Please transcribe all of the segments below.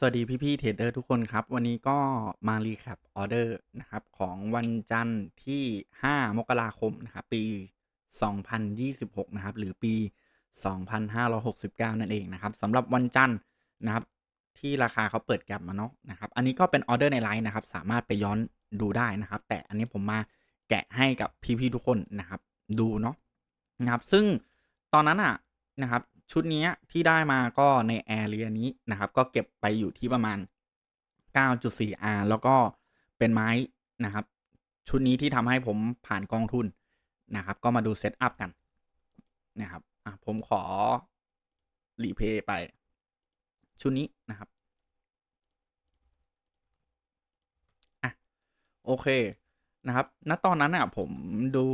สวัสดีพี่ๆเทรดเดอร์ทุกคนครับ วันนี้ก็มารีแคปออเดอร์นะครับ ของวันจันทร์ที่ 5 มกราคมนะครับ ปี 2026 นะครับ หรือปี 2569 นั่นเองนะครับสำหรับวันจันทร์นะครับ ที่ราคาเขาเปิดแกลบมาเนาะนะครับ อันนี้ก็เป็นออเดอร์ในไลน์นะครับ สามารถไปย้อนดูได้นะครับ แต่อันนี้ผมมาแกะให้กับพี่ๆทุกคนนะครับ ดูเนาะนะครับ ซึ่งตอนนั้นอะนะครับ ชุดนี้ที่ได้มาก็ในแอเรียนี้นะครับ ก็เก็บไปอยู่ที่ประมาณ 9.4R แล้วก็เป็นไม้นะครับ ชุดนี้ที่ทำให้ผมผ่านกองทุนนะครับ ก็มาดูเซตอัพกันนะครับผมขอรีเพย์ไป ชุดนี้นะครับอะโอเคนะครับ ณ ตอนนั้นอะผมดู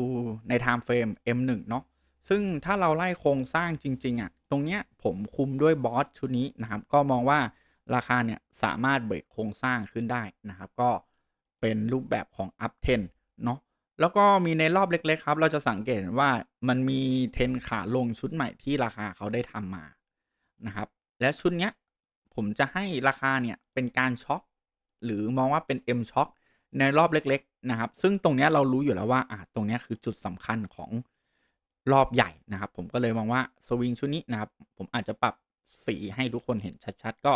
ใน time frame M1 เนาะ ซึ่งถ้าเราไล่โครงสร้างจริง ๆอะตรงเนี้ยผมคุมด้วยบอสชุดนี้นะครับ ก็มองว่าราคาเนี่ยสามารถเบรกโครงสร้างขึ้นได้นะครับ ก็เป็นรูปแบบของ up 10เนาะแล้วก็มีในรอบเล็ก ๆ ครับ เราจะสังเกตว่ามันมีเทนขาลงชุดใหม่ที่ราคาเขาได้ทำมานะครับ และชุดเนี้ยผมจะให้ราคาเนี่ยเป็นการช็อคหรือมองว่าเป็น M ช็อคในรอบเล็ก ๆ นะครับ ซึ่งตรงเนี้ยเรารู้อยู่แล้วว่าอะตรงเนี้ยคือจุดสำคัญของ รอบใหญ่นะครับ ผมก็เลยมองว่าสวิงชุดนี้นะครับ ผมอาจจะปรับสีให้ทุกคนเห็นชัดๆ ก็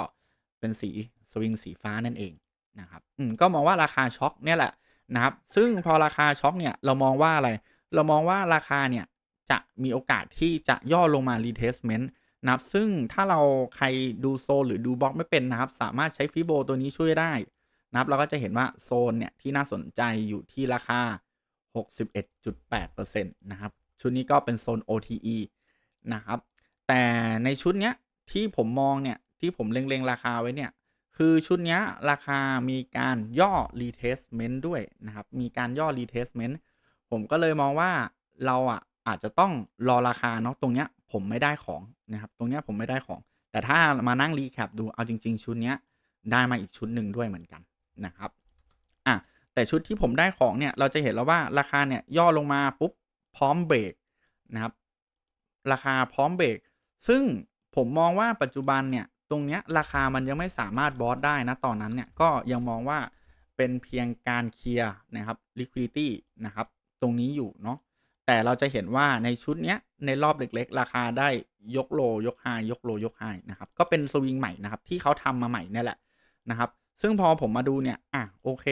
เป็นสีสวิงสีฟ้านั่นเองนะครับอืมก็มองว่าราคาช็อคเนี่ยแหละนะครับ ซึ่งพอราคาช็อคเนี่ยเรามองว่าอะไร เรามองว่าราคาเนี่ยจะมีโอกาสที่จะย่อลงมา retestment นะครับ ซึ่งถ้าเราใครดูโซนหรือดูบล็อกไม่เป็นนะครับ สามารถใช้ฟิโบตัวนี้ช่วยได้นะครับ เราก็จะเห็นว่าโซนเนี่ยที่น่าสนใจอยู่ที่ราคา 61.8%นะครับ ชุดนี้ก็เป็นโซน OTE นะครับ แต่ในชุดเนี้ยที่ผมมองเนี่ยที่ผมเล็งๆ ราคาไว้เนี่ย คือชุดนี้ราคามีการย่อ retestment ด้วยนะครับ มีการย่อ retestment ผมก็เลยมองว่าเราอะอาจจะต้องรอราคาเนาะตรงเนี้ยผมไม่ได้ของนะครับ ตรงเนี้ยผมไม่ได้ของ แต่ถ้ามานั่งรีแคปดูเอาจริง ๆ ชุดเนี้ยได้มาอีกชุดหนึ่งด้วยเหมือนกันนะครับอะแต่ชุดที่ผมได้ของเนี่ยเราจะเห็นแล้วว่าราคาเนี่ยย่อลงมาปุ๊บ พร้อมเบรกนะครับ ราคาพร้อมเบรกซึ่งผมมองว่าปัจจุบันเนี่ยตรงเนี้ยราคามันยังไม่สามารถบอสได้นะตอนนั้นเนี่ยก็ยังมองว่าเป็นเพียงการเคลียร์นะครับ liquidity นะครับ ตรงนี้อยู่เนาะแต่เราจะเห็นว่าในชุดเนี้ยในรอบเล็กๆ ราคาได้ยกโลยกไฮยกโลยกไฮนะครับก็เป็นสวิงใหม่นะครับที่เขาทำมาใหม่นี่แหละนะครับ ซึ่งพอผมมาดูเนี่ยอะโอเค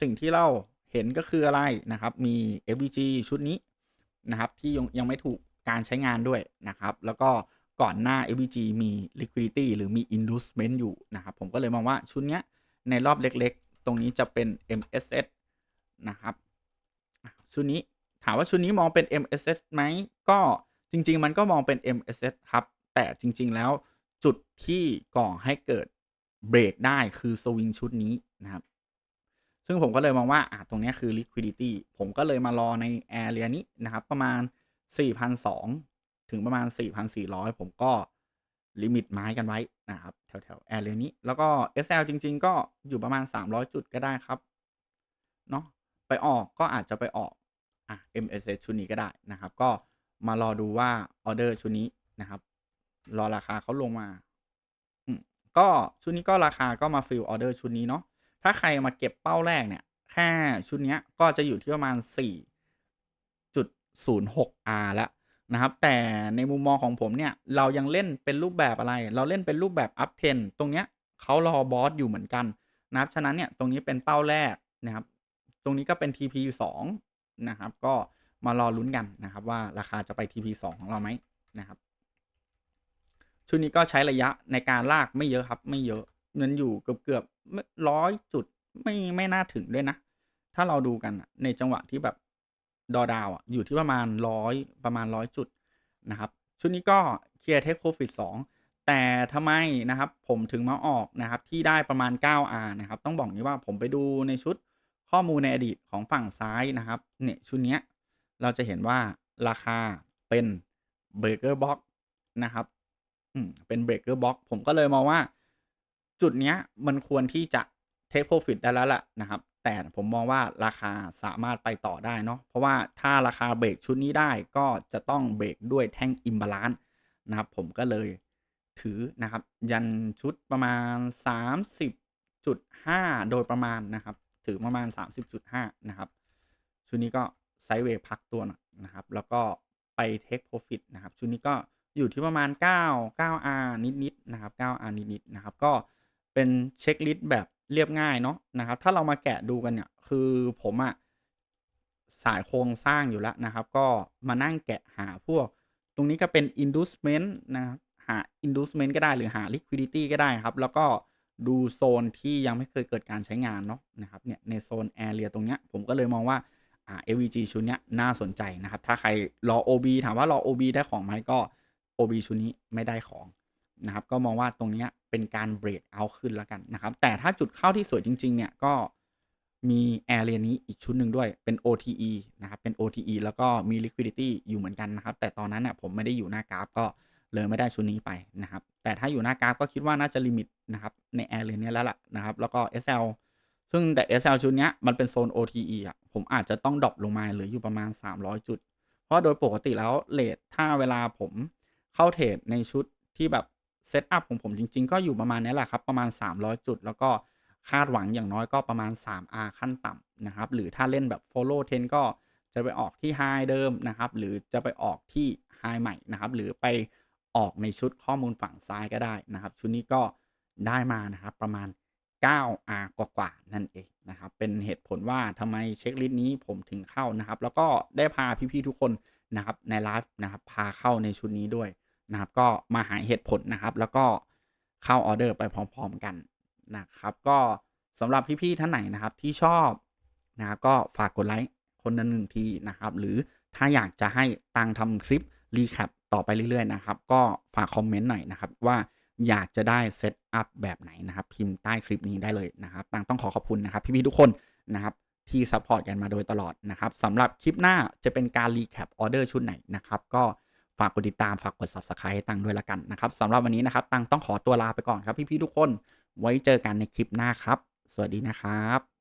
สิ่งที่เราเห็นก็คืออะไรนะครับ มี FVG ชุดนี้ นะครับที่ยังยังไม่ถูกการใช้งานด้วยนะครับ แล้วก็ก่อนหน้า FVG มี liquidity หรือมี inducement อยู่นะครับ ผมก็เลยมองว่าชุดเนี้ยในรอบเล็กๆ ตรงนี้จะเป็น MSS นะครับชุดนี้ถามว่าชุดนี้มองเป็น MSS ไหมก็จริง ๆ มันก็มองเป็น MSS ครับ แต่จริง ๆ แล้วจุดที่ก่อให้เกิดเบรกได้คือสวิงชุดนี้นะครับ ซึ่งผมก็เลยมองว่าอะตรงนี้คือ liquidity ผมก็เลยมารอใน area นี้นะครับ ประมาณ 4,200 ถึงประมาณ 4,400 ผมก็ลิมิตไม้กันไว้นะครับ แถวแถว area นี้ แล้วก็ SL จริง ๆ ก็อยู่ประมาณ 300 จุดก็ได้ครับเนาะไปออกก็อาจจะไปออกอะ MSS ชุดนี้ก็ได้นะครับ ก็มารอดูว่าออเดอร์ชุดนี้นะครับ รอราคาเขาลงมาก็ชุดนี้ก็ราคาก็มาฟิลออเดอร์ชุดนี้เนาะ ถ้าใครมาเก็บเป้าแรกเนี่ยแค่ชุดนี้ก็จะอยู่ที่ประมาณ 4.06R แล้วนะครับ แต่ในมุมมองของผมเนี่ย เรายังเล่นเป็นรูปแบบอะไร เราเล่นเป็นรูปแบบ up 10ตรงเนี้ยเขารอบอสอยู่เหมือนกันนะครับฉะนั้นเนี่ยตรงนี้เป็นเป้าแรกนะครับ ตรงนี้ก็เป็น TP 2นะครับ ก็มารอลุ้นกันนะครับ ว่าราคาจะไป TP 2ของเราไหมนะครับชุดนี้ก็ใช้ระยะในการลากไม่เยอะครับไม่เยอะ เงินอยู่เกือบเกือบร้อยจุดไม่ไม่น่าถึงด้วยนะ ถ้าเราดูกันในจังหวะที่แบบดอดาวอะอยู่ที่ประมาณร้อยประมาณร้อยจุดนะครับ ชุดนี้ก็เคลียร์เทคโ o ฟิต2แต่ทำไมนะครับผมถึงมาออกนะครับที่ได้ประมาณ 9R นะครับต้องบอกนี้ว่าผมไปดูในชุดข้อมูลในอดีตของฝั่งซ้ายนะครับเนี่ยชุดนี้เราจะเห็นว่าราคาเป็นเบรกเกอร์บ็อกนะครับอืมเป็นเบรกเกอร์บ็อกผมก็เลยมองว่า จุดเนี้ยมันควรที่จะเทคโ o ฟิตได้แล้วแหละนะครับ แต่ผมมองว่าราคาสามารถไปต่อได้เนาะเพราะว่าถ้าราคาเบรกชุดนี้ได้ก็จะต้องเบรกด้วยแท่งอิมบาลานซ์นะครับผมก็เลยถือนะครับ ยันชุดประมาณ 30.5 โดยประมาณนะครับ ถือประมาณ 30.5 นะครับ ชุดนี้ก็ไซด์เวย์พักตัวหน่อยนะครับ แล้วก็ไปเทคโปรฟิตนะครับ ชุดนี้ก็อยู่ที่ประมาณ 9 9R นิดๆนะครับ 9R นิดๆนะครับ ก็ เป็นเช็คลิสต์แบบเรียบง่ายเนาะนะครับ ถ้าเรามาแกะดูกันเนี่ย คือผมอะสายโครงสร้างอยู่แล้วนะครับ ก็มานั่งแกะหาพวก ตรงนี้ก็เป็น inducement นะครับหา inducement ก็ได้หรือหา liquidity ก็ได้ครับ แล้วก็ดูโซนที่ยังไม่เคยเกิดการใช้งานเนาะนะครับเนี่ยในโซน area ตรงเนี้ยผมก็เลยมองว่าอ่า AVG ชุดเนี้ยน่าสนใจนะครับ ถ้าใครรอ OB ถามว่ารอ OB ได้ของไหมก็ OB ชุดนี้ไม่ได้ของนะครับ ก็มองว่าตรงเนี้ย เป็นการ break out ขึ้นแล้วกันนะครับ แต่ถ้าจุดเข้าที่สวยจริง ๆ เนี่ย ก็มี area นี้อีกชุดหนึ่งด้วยเป็น OTE นะครับ เป็น OTE แล้วก็มี liquidity อยู่เหมือนกันนะครับ แต่ตอนนั้นเนี่ยผมไม่ได้อยู่หน้ากราฟก็เลยไม่ได้ชุดนี้ไปนะครับ แต่ถ้าอยู่หน้ากราฟก็คิดว่าน่าจะลิมิตนะครับใน area เนี้แล้วล่ะนะครับ แล้วก็ SL ซึ่งแต่ SL ชุดนี้มันเป็นโซน OTE อะ ผมอาจจะต้องดรอปลงมาเหลืออยู่ประมาณ 300 จุด เพราะโดยปกติแล้วเลทถ้าเวลาผมเข้าเทรดในชุดที่แบบ เซตอัพของผมจริง ๆ ก็อยู่ประมาณนี้แหละครับ ประมาณ 300 จุด แล้วก็คาดหวังอย่างน้อยก็ประมาณ 3R ขั้นต่ำนะครับ หรือถ้าเล่นแบบ follow trend ก็จะไปออกที่ high เดิมนะครับ หรือจะไปออกที่ high ใหม่นะครับ หรือไปออกในชุดข้อมูลฝั่งซ้ายก็ได้นะครับ ชุดนี้ก็ได้มานะครับประมาณ 9R กว่าๆนั่นเองนะครับเป็นเหตุผลว่าทำไมเช็คลิสต์นี้ผมถึงเข้านะครับ แล้วก็ได้พาพี่ๆทุกคนนะครับในไลฟ์นะครับพาเข้าในชุดนี้ด้วย นะครับก็มาหาเหตุผลนะครับ แล้วก็เข้าออเดอร์ไปพร้อม ๆกันนะครับ ก็สำหรับพี่ๆท่านไหนนะครับที่ชอบนะครับก็ฝากกดไลค์คนละหนึ่งทีนะครับ หรือถ้าอยากจะให้ตังทำคลิปรีแคปต่อไปเรื่อยๆนะครับ ก็ฝากคอมเมนต์หน่อยนะครับว่าอยากจะได้เซตอัพแบบไหนนะครับ พิมพ์ใต้คลิปนี้ได้เลยนะครับตังต้องขอขอบคุณนะครับ พี่ๆทุกคนนะครับที่ซัพพอร์ตกันมาโดยตลอดนะครับสำหรับคลิปหน้าจะเป็นการรีแคปออเดอร์ชุดไหนนะครับ ก็ ฝากกดติดตามฝากกด subscribe ตังด้วยละกันนะครับสำหรับวันนี้นะครับ ตังต้องขอตัวลาไปก่อนครับพี่ๆทุกคนไว้เจอกันในคลิปหน้าครับ สวัสดีนะครับ